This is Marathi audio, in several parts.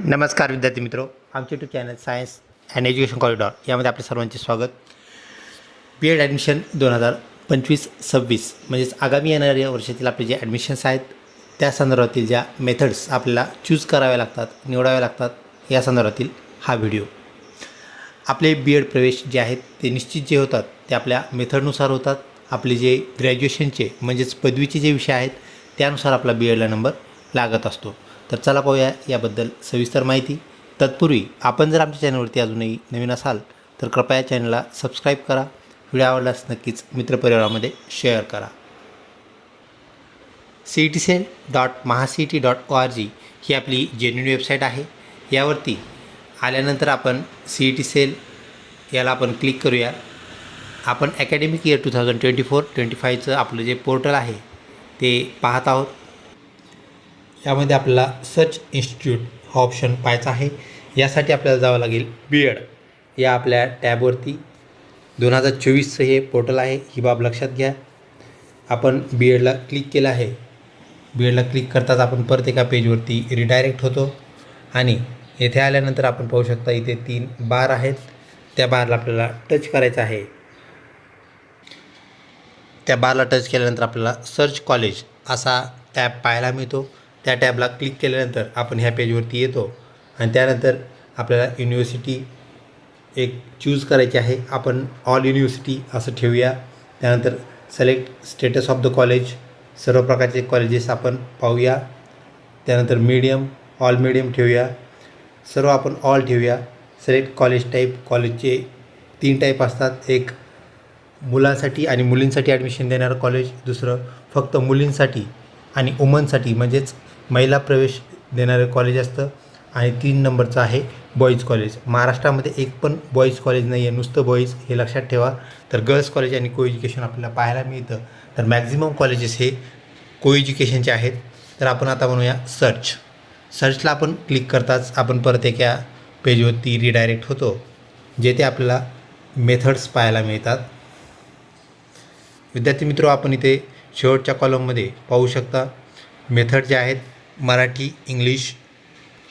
नमस्कार विद्यार्थी मित्रो. आमचे YouTube channel science and education corridor यामध्ये आपले सर्वांचे स्वागत. बी एड ॲडमिशन दोन हजार पंचवीस सव्वीस. म्हणजेच आगामी येणाऱ्या वर्षातील आपले जे ॲडमिशन्स आहेत त्या संदर्भातील ज्या मेथड्स आपल्याला चूज कराव्या लागतात निवडाव्या लागतात या संदर्भातील हा व्हिडिओ आपले बी एड प्रवेश जे आहेत ते निश्चित जे होतात ते आपल्या मेथडनुसार होतात. आपले जे ग्रॅज्युएशनचे म्हणजेच पदवीचे जे विषय आहेत त्यानुसार आपला बी एडला नंबर लागत असतो. तर चला पाहूया याबद्दल सविस्तर माहिती. तत्पूर्वी आपण जर आमच्या चॅनलवरती अजूनही नवीन असाल तर कृपया चॅनलला सबस्क्राईब करा. व्हिडिओ आवडल्यास नक्कीच मित्रपरिवारामध्ये शेअर करा. C T cell dot महासी T dot O R G ही आपली जेन्युन वेबसाईट आहे. यावरती आल्यानंतर आपण सी ई टी सेल याला आपण क्लिक करूया. आपण academic year two thousand twenty four twenty फायचं आपलं जे पोर्टल आहे ते पाहत आहोत. यामध्ये आपल्याला सर्च इन्स्टिट्यूट हा ऑप्शन पाहायचा आहे. यासाठी आपल्याला जावं लागेल बी एड या आपल्या टॅबवरती दोन हजार चोवीसचं हे पोर्टल आहे. ही बाब लक्षात घ्या. आपण बी एडला क्लिक केलं आहे. बी एडला क्लिक करताच आपण परत एका पेजवरती रिडायरेक्ट होतो. आणि येथे आल्यानंतर आपण पाहू शकता इथे तीन बार आहेत. त्या बारला आपल्याला टच करायचं आहे. त्या बारला टच केल्यानंतर आपल्याला सर्च कॉलेज असा टॅब पाहायला मिळतो. त्या टॅबला क्लिक केल्यानंतर आपण ह्या पेजवरती येतो आणि त्यानंतर आपल्याला युनिव्हर्सिटी एक चूज करायची आहे. आपण ऑल युनिव्हर्सिटी असं ठेवूया. त्यानंतर select status of the college सर्व प्रकारचे कॉलेजेस आपण पाहूया. त्यानंतर मीडियम ऑल मीडियम ठेवूया. सर्व आपण ऑल ठेवूया. सिलेक्ट कॉलेज टाईप कॉलेजचे तीन टाईप असतात. एक मुलांसाठी आणि मुलींसाठी ॲडमिशन देणारं कॉलेज दुसरं फक्त मुलींसाठी आणि वुमनसाठी म्हणजेच महिला प्रवेश देणारं कॉलेज असतं आणि तीन नंबरचं आहे बॉईज कॉलेज महाराष्ट्रामध्ये एक पण बॉईज कॉलेज नाही आहे नुसतं बॉईज हे लक्षात ठेवा. तर गर्ल्स कॉलेज आणि को एज्युकेशन आपल्याला पाहायला मिळतं. तर मॅक्झिमम कॉलेजेस हे को एज्युकेशनचे आहेत. तर आपण आता म्हणूया सर्च सर्चला आपण क्लिक करताच आपण परत एका पेजवरती रिडायरेक्ट होतो जेथे आपल्याला मेथड्स पाहायला मिळतात. विद्यार्थी मित्र आपण इथे शेवटच्या कॉलममध्ये पाहू शकता. मेथड जे आहेत Marathi English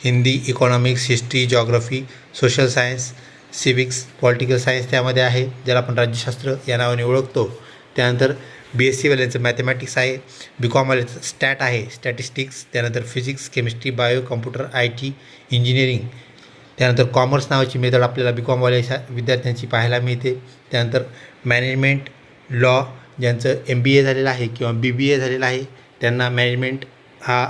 Hindi economics history geography social science civics political science त्यामध्ये आहे ज्याला आपण राज्यशास्त्र या नावाने ओळखतो. त्यानंतर बी एस सीवाल्यांचं मॅथमॅटिक्स आहे बी कॉमवाल्यांचं स्टॅट आहे स्टॅटिस्टिक्स त्यानंतर physics chemistry bio computer I T engineering त्यानंतर कॉमर्स नावाची मेथड आपल्याला बी कॉमवाल्या विद्यार्थ्यांची पाहायला मिळते. त्यानंतर मॅनेजमेंट लॉ ज्यांचं एम बी ए झालेलं आहे किंवा बी बी ए झालेलं आहे त्यांना मॅनेजमेंट हा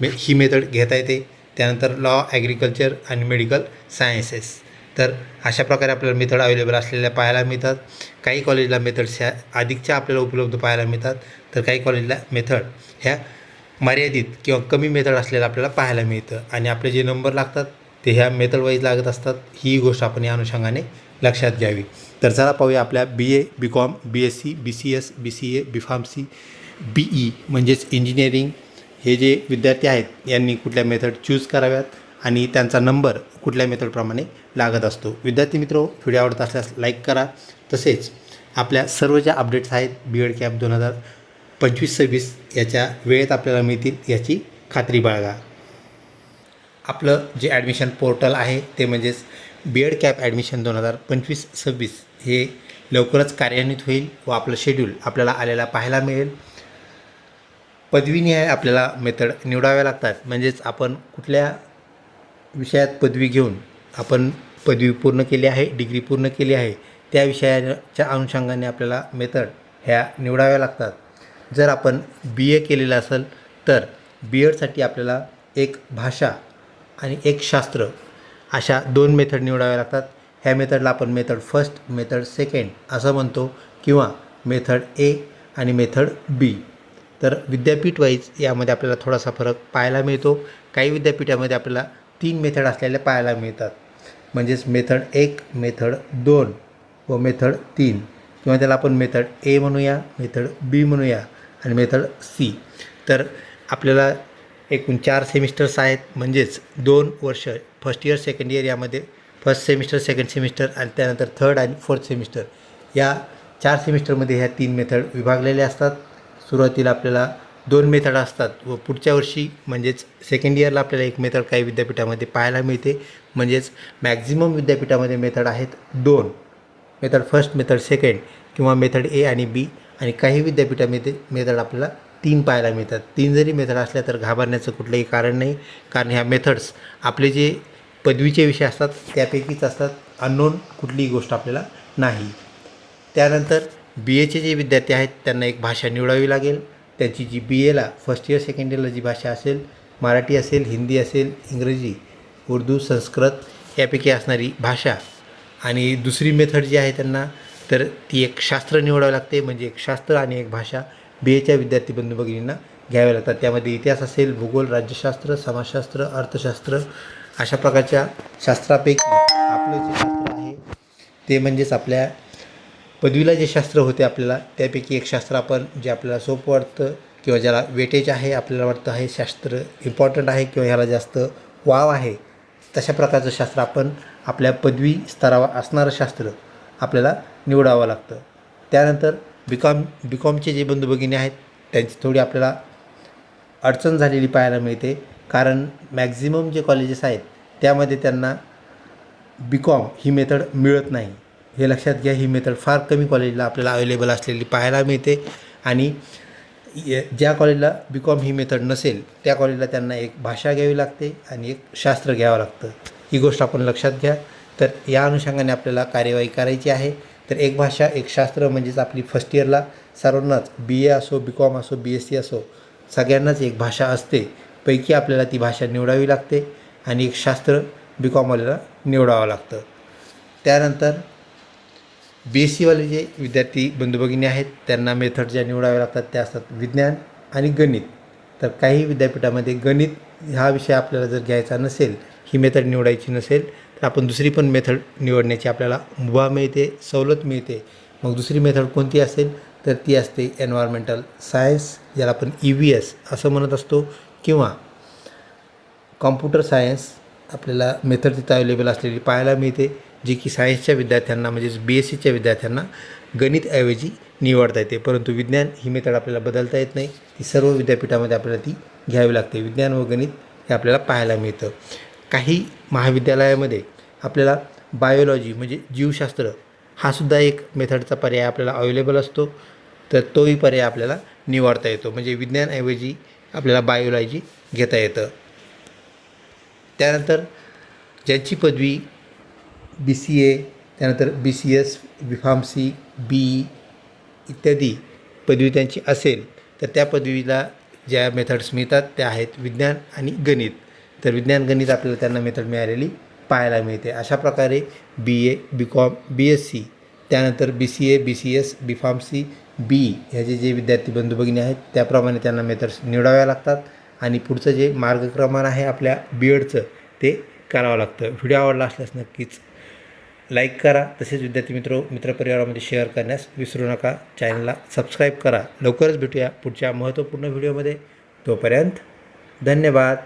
मे ही मेथड घेता येते. त्यानंतर लॉ ॲग्रिकल्चर आणि मेडिकल सायन्सेस तर अशा प्रकारे आपल्याला मेथड अवेलेबल असलेल्या पाहायला मिळतात. काही कॉलेजला मेथड्स ह्या अधिकच्या आपल्याला उपलब्ध पाहायला मिळतात. तर काही कॉलेजला मेथड ह्या मर्यादित किंवा कमी मेथड असलेलं आपल्याला पाहायला मिळतं. आणि आपले जे नंबर लागतात ते ह्या मेथड वाईज लागत असतात. ही गोष्ट आपण या अनुषंगाने लक्षात घ्यावी. तर चला पाहूया आपल्या B A B com B S C B C S B C A B pharmacy B E म्हणजेच इंजिनिअरिंग हे जे विद्यार्थी आहेत यांनी कुठल्या मेथड चूज कराव्यात आणि त्यांचा नंबर कुठल्या मेथडप्रमाणे लागत असतो. विद्यार्थी मित्र व्हिडिओ आवडत असल्यास लाईक करा. तसेच आपल्या सर्व ज्या अपडेट्स आहेत बी एड कॅप दोन हजार पंचवीस सव्वीस याच्या वेळेत आपल्याला मिळतील याची खात्री बाळगा. आपलं जे ॲडमिशन पोर्टल आहे ते म्हणजेच बी एड कॅप ॲडमिशन दोन हजार पंचवीस सव्वीस हे लवकरच कार्यान्वित होईल व आपलं शेड्यूल आपल्याला आलेला पाहायला मिळेल. पदवीनिहाय आपल्याला मेथड निवडाव्या लागतात. म्हणजेच आपण कुठल्या विषयात पदवी घेऊन आपण पदवी पूर्ण केली आहे डिग्री पूर्ण केली आहे त्या विषयाच्या अनुषंगाने आपल्याला मेथड ह्या निवडाव्या लागतात. जर आपण बी ए केलेलं असेल तर बी एडसाठी आपल्याला एक भाषा आणि एक शास्त्र अशा दोन मेथड निवडाव्या लागतात. ह्या मेथडला आपण मेथड फर्स्ट मेथड सेकंड असं म्हणतो किंवा मेथड ए आणि मेथड बी तर विद्यापीठ वाईज यामध्ये आपल्याला थोडासा फरक पाहायला मिळतो. काही विद्यापीठामध्ये आपल्याला तीन मेथड असलेल्या पाहायला मिळतात. म्हणजेच मेथड एक मेथड दोन व मेथड तीन. किंवा त्याला आपण मेथड ए म्हणूया मेथड बी म्हणूया आणि मेथड सी. तर आपल्याला एकूण चार सेमिस्टर्स आहेत. म्हणजेच दोन वर्ष फर्स्ट इयर सेकंड इयर यामध्ये फर्स्ट सेमिस्टर सेकंड सेमिस्टर आणि त्यानंतर थर्ड आणि फोर्थ सेमिस्टर या चार सेमिस्टरमध्ये ह्या तीन मेथड विभागलेल्या असतात. सुरुवातीला आपल्याला दोन मेथड असतात व पुढच्या वर्षी म्हणजेच सेकंड इयरला आपल्याला एक मेथड काही विद्यापीठामध्ये पाहायला मिळते. म्हणजेच मॅक्झिमम विद्यापीठामध्ये मेथड आहेत दोन. मेथड फर्स्ट मेथड सेकंड किंवा मेथड ए आणि बी आणि काही विद्यापीठामध्ये मेथड आपल्याला तीन पाहायला मिळतात. तीन जरी मेथड असल्या तर घाबरण्याचं कुठलंही कारण नाही. कारण ह्या मेथड्स आपले जे पदवीचे विषय असतात त्यापैकीच असतात. अननोन कुठलीही गोष्ट आपल्याला नाही. त्यानंतर बी एचे जे विद्यार्थी आहेत त्यांना एक भाषा निवडावी लागेल. त्यांची जी बी एला फर्स्ट इयर सेकंड इयरला जी भाषा असेल मराठी असेल हिंदी असेल इंग्रजी उर्दू संस्कृत यापैकी असणारी भाषा. आणि दुसरी मेथड जी आहे त्यांना तर ती एक शास्त्र निवडावं लागते म्हणजे एक शास्त्र आणि एक भाषा बी एच्या विद्यार्थी बंधू भगिनींना घ्याव्या लागतात. त्यामध्ये इतिहास असेल भूगोल राज्यशास्त्र समाजशास्त्र अर्थशास्त्र अशा प्रकारच्या शास्त्रापैकी आपलं जे शास्त्र आहे ते म्हणजेच आपल्या पदवीला जे शास्त्र होते आपल्याला त्यापैकी एक शास्त्र आपण जे आपल्याला सोपं वाटतं किंवा ज्याला वेटेज आहे आपल्याला वाटतं हे शास्त्र इम्पॉर्टंट आहे किंवा ह्याला जास्त वाव आहे तशा प्रकारचं शास्त्र आपण आपल्या पदवी स्तरावर असणारं शास्त्र आपल्याला निवडावं लागतं. त्यानंतर बी कॉम बी कॉमचे जे बंधू भगिनी आहेत त्यांची थोडी आपल्याला अडचण झालेली पाहायला मिळते. कारण मॅक्झिमम जे कॉलेजेस आहेत त्यामध्ये त्यांना बी कॉम ही मेथड मिळत नाही. हे लक्षात घ्या ही मेथड फार कमी कॉलेजला आपल्याला अवेलेबल असलेली पाहायला मिळते. आणि ज्या कॉलेजला बी कॉम ही मेथड नसेल त्या कॉलेजला त्यांना एक भाषा घ्यावी लागते आणि एक शास्त्र घ्यावं लागतं. ही गोष्ट आपण लक्षात घ्या. तर या अनुषंगाने आपल्याला कार्यवाही करायची आहे. तर एक भाषा एक शास्त्र म्हणजेच आपली फर्स्ट इयरला सर्वांनाच बी ए असो बी कॉम असो बी एस सी असो सगळ्यांनाच एक भाषा असते. पैकी आपल्याला ती भाषा निवडावी लागते आणि एक शास्त्र बी कॉमवाल्याला निवडावं लागतं. त्यानंतर बी एस सीवाले जे विद्यार्थी बंधुभगिनी आहेत त्यांना मेथड ज्या निवडाव्या लागतात त्या असतात विज्ञान आणि गणित. तर काही विद्यापीठामध्ये गणित हा विषय आपल्याला जर घ्यायचा नसेल ही मेथड निवडायची नसेल तर आपण दुसरी पण मेथड निवडण्याची आपल्याला मुभा मिळते सवलत मिळते. मग दुसरी मेथड कोणती असेल? तर ती असते एन्व्हायरमेंटल सायन्स ज्याला आपण ई व्ही एस असं म्हणत असतो. किंवा कॉम्प्युटर सायन्स आपल्याला मेथड तिथं अवेलेबल असलेली पाहायला मिळते. जे की सायन्सच्या विद्यार्थ्यांना म्हणजेच बी एस सीच्या विद्यार्थ्यांना गणितऐवजी निवडता येते. परंतु विज्ञान ही मेथड आपल्याला बदलता येत नाही. ती सर्व विद्यापीठामध्ये आपल्याला ती घ्यावी लागते. विज्ञान व गणित हे आपल्याला पाहायला मिळतं. काही महाविद्यालयामध्ये आपल्याला बायोलॉजी म्हणजे जीवशास्त्र हा सुद्धा एक मेथडचा पर्याय आपल्याला अवेलेबल असतो. तर तोही पर्याय आपल्याला निवडता येतो. म्हणजे विज्ञानऐवजी आपल्याला बायोलॉजी घेता येतं. त्यानंतर ज्यांची पदवी बी सी ए त्यानंतर बी सी एस बी बी इत्यादी पदवी त्यांची असेल तर त्या पदवीला ज्या मेथड्स मिळतात त्या आहेत विज्ञान आणि गणित. तर विज्ञान गणित आपल्याला त्यांना मेथड मिळालेली पाहायला मिळते. अशा प्रकारे B A B com B S C त्यानंतर B C A B C S B pharmacy B ह्याचे जे विद्यार्थी बंधू भगिनी आहेत त्याप्रमाणे त्यांना मेथड्स निवडाव्या लागतात आणि पुढचं जे मार्गक्रमण आहे आपल्या बी एडचं ते करावं लागतं. व्हिडिओ आवडला असल्यास नक्कीच लाईक करा. तसेच विद्यार्थी मित्र मित्रपरिवारामध्ये शेअर करण्यास विसरू नका. चॅनलला सबस्क्राईब करा. लवकरच भेटूया पुढच्या महत्त्वपूर्ण व्हिडिओमध्ये तोपर्यंत धन्यवाद.